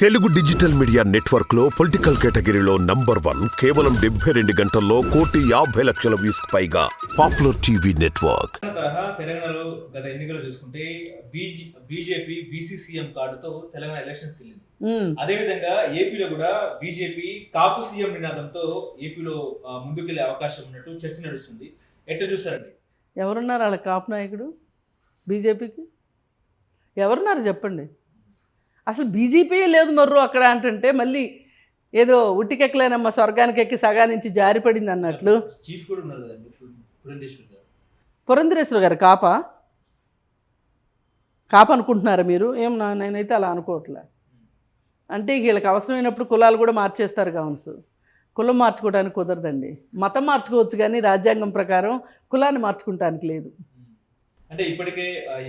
Telugu digital media నెట్వర్క్లో political కేటగిరీలో number one కేవలం డెబ్బై రెండు గంటల్లో కోటి యాభై లక్షల వ్యూస్ పైగా పాపులర్ టీవీ నెట్వర్క్. తరహా తెలంగాణలో గత ఎన్నికలు చూసుకుంటే బీజీ బీజేపీ బీసీసీఎం కార్డుతో తెలంగాణ ఎలక్షన్స్కి వెళ్ళింది ఉమ్, అదేవిధంగా ఏపీలో కూడా బీజేపీ కాపు సీఎం నినాదంతో ఏపీలో ముందుకెళ్ళే అవకాశం ఉన్నట్టు చర్చ నడుస్తుంది. ఎట్ట చూసారండి ఎవరున్నారు వాళ్ళ కాపు నాయకుడు? బీజేపీకి? ఎవరున్నారు చెప్పండి? అసలు బీజేపీ లేదు మర్రు అక్కడ అంటుంటే మళ్ళీ ఏదో ఉట్టికెక్కలేనమ్మ స్వర్గానికి ఎక్కి సగానించి జారిపడింది అన్నట్లు. చీఫ్ కూడా ఉన్నారు కదండి పు- పురంధేశ్వరి గారు. పురంధరేశ్వర గారు కాపా? కాప అనుకుంటున్నారా మీరు? ఏం నా నేనైతే అలా అనుకోవట్లే. అంటే వీళ్ళకి అవసరమైనప్పుడు కులాలు కూడా మార్చేస్తారు కావచ్చు. కులం మార్చుకోవడానికి కుదరదండి. మతం మార్చుకోవచ్చు కానీ రాజ్యాంగం ప్రకారం కులాన్ని మార్చుకుంటానికి లేదు. అంటే ఇప్పటికే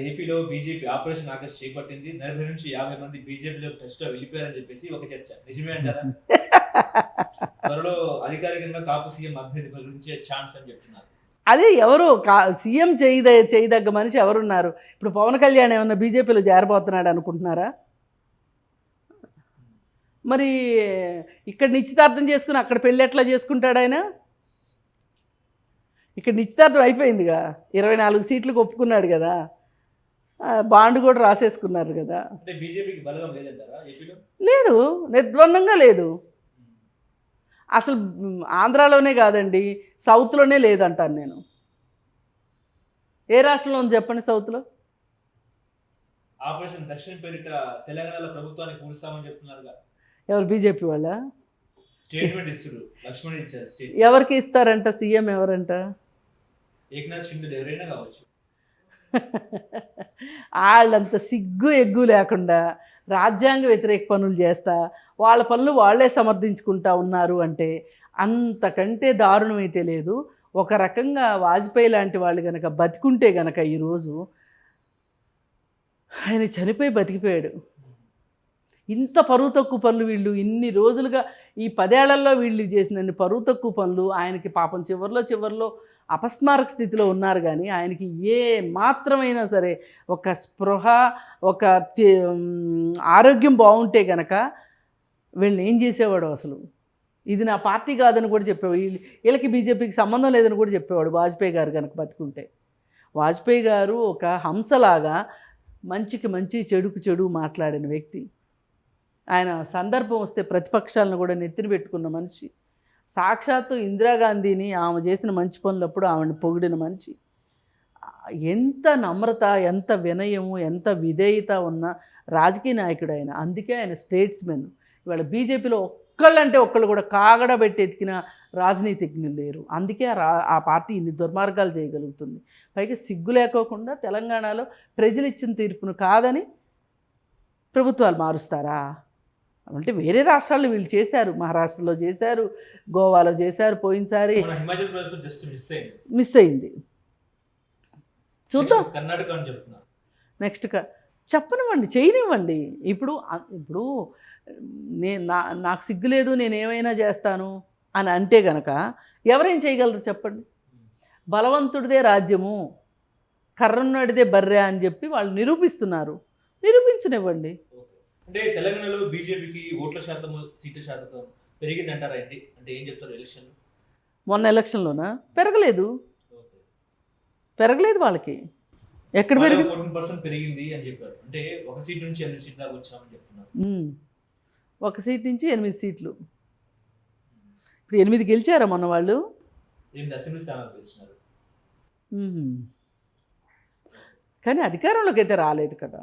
ఏపీలో బీజేపీ ఆపరేషన్ ఆగస్ట్ చేపట్టింది. నలభై నుంచి యాభై మంది బీజేపీలో టెస్ట్లో వెళ్ళిపోయారని చెప్పేసి ఒక చర్చ. నిజమే అంటారా? త్వరలో అధికారికంగా కాపు సీఎం అభ్యర్థి గురించి ఛాన్స్ అని చెప్తున్నారు. అదే ఎవరు కా సీఎం చేయద చేయదగ్గ మనిషి ఎవరున్నారు? ఇప్పుడు పవన్ కళ్యాణ్ ఏమన్నా బీజేపీలో చేరబోతున్నాడు అనుకుంటున్నారా? మరి ఇక్కడ నిశ్చితార్థం చేసుకుని అక్కడ పెళ్ళి ఎట్లా చేసుకుంటాడు ఆయన? ఇక్కడ నిశ్చితార్థం అయిపోయిందిగా. ఇరవై నాలుగు సీట్లకు ఒప్పుకున్నాడు కదా. బాండ్ కూడా రాసేసుకున్నారు కదా. లేదు నిర్ద్వందంగా లేదు. అసలు ఆంధ్రాలోనే కాదండి సౌత్లోనే లేదంటాను నేను. ఏ రాష్ట్రంలో ఉంది చెప్పండి సౌత్లో? ఆపరేషన్ దక్షిణ పేరిట తెలంగాణలో ప్రభుత్వాన్ని కూలుస్తామని ఎవరు బీజేపీ వాళ్ళ? స్టేట్మెంట్ ఇస్తారు లక్ష్మణ్ ఇచ్చారు ఎవరికి ఇస్తారంట? సీఎం ఎవరంట? ఏకనాథ్ షిండే ఎవరైనా కావచ్చు. వాళ్ళంత సిగ్గు ఎగ్గు లేకుండా రాజ్యాంగ వ్యతిరేక పనులు చేస్తా వాళ్ళ పనులు వాళ్ళే సమర్థించుకుంటా ఉన్నారు అంటే అంతకంటే దారుణమైతే లేదు. ఒక రకంగా వాజ్పేయి లాంటి వాళ్ళు గనక బతికుంటే గనక ఈరోజు ఆయన చనిపోయి బతికిపోయాడు. ఇంత పరువు తక్కువ పనులు వీళ్ళు ఇన్ని రోజులుగా ఈ పదేళ్ళలో వీళ్ళు చేసిన పరువు తక్కువ పనులు ఆయనకి పాపం చివరిలో చివరిలో అపస్మారక స్థితిలో ఉన్నారు కానీ ఆయనకి ఏ మాత్రమైనా సరే ఒక స్పృహ ఒక ఆరోగ్యం బాగుంటే కనుక వీళ్ళని ఏం చేసేవాడు అసలు? ఇది నా పార్టీ కాదని కూడా చెప్పేవాడు. వీళ్ళకి బీజేపీకి సంబంధం లేదని కూడా చెప్పేవాడు వాజ్పేయి గారు కనుక బతుకుంటే. వాజ్పేయి గారు ఒక హంసలాగా మంచికి మంచి చెడుకు చెడు మాట్లాడిన వ్యక్తి. ఆయన సందర్భం వస్తే ప్రతిపక్షాలను కూడా నెత్తిన పెట్టుకున్న మనిషి. సాక్షాత్తు ఇందిరాగాంధీని ఆమె చేసిన మంచి పనులప్పుడు ఆమెను పొగిడిన మనిషి. ఎంత నమ్రత ఎంత వినయము ఎంత విధేయత ఉన్న రాజకీయ నాయకుడు ఆయన. అందుకే ఆయన స్టేట్స్మెన్. ఇవాళ బీజేపీలో ఒక్కళ్ళంటే ఒక్కళ్ళు కూడా కాగడ పెట్టి ఎతికిన రాజనీతిజ్ఞులు లేరు. అందుకే ఆ రా ఆ పార్టీ ఇన్ని దుర్మార్గాలు చేయగలుగుతుంది. పైగా సిగ్గు లేకోకుండా తెలంగాణలో ప్రజలు ఇచ్చిన తీర్పును కాదని ప్రభుత్వాలు మారుస్తారా? అంటే వేరే రాష్ట్రాల్లో వీళ్ళు చేశారు మహారాష్ట్రలో చేశారు గోవాలో చేశారు పోయినసారి హిమాచల్ ప్రదేశ్ జస్ట్ మిస్ అయింది. మిస్ అయింది. చూద్దాం. కర్ణాటక అని నెక్స్ట్ క చెప్పనివ్వండి చేయనివ్వండి. ఇప్పుడు ఇప్పుడు నేను నా నాకు సిగ్గు లేదు నేను ఏమైనా చేస్తాను అని అంటే గనక ఎవరేం చేయగలరు చెప్పండి? బలవంతుడిదే రాజ్యము కర్రన్నడిదే బర్రె అని చెప్పి వాళ్ళు నిరూపిస్తున్నారు. నిరూపించనివ్వండి. అంటే తెలంగాణలో బీజేపీకి ఓట్ల శాతం సీట్ల శాతం పెరిగింది అంటారా ఏంటి? అంటే ఏం చెప్తారు ఎలక్షన్? మొన్న ఎలక్షన్లోనా పెరగలేదు. పెరగలేదు వాళ్ళకి. ఎక్కడ పెరిగింది? ఫోర్టీన్ పర్సెంట్ పెరిగింది అని చెప్పారు. అంటే ఒక సీట్ నుంచి ఎనిమిది సీట్ దాకా వచ్చామని చెప్తున్నారు. ఒక సీట్ నుంచి ఎనిమిది సీట్లు. ఇప్పుడు ఎనిమిది గెలిచారా మొన్న వాళ్ళు? ఎనిమిది అసెంబ్లీ స్థానాలు గెలిచినారు. ఉమ్. కానీ అధికారంలోకి అయితే రాలేదు కదా.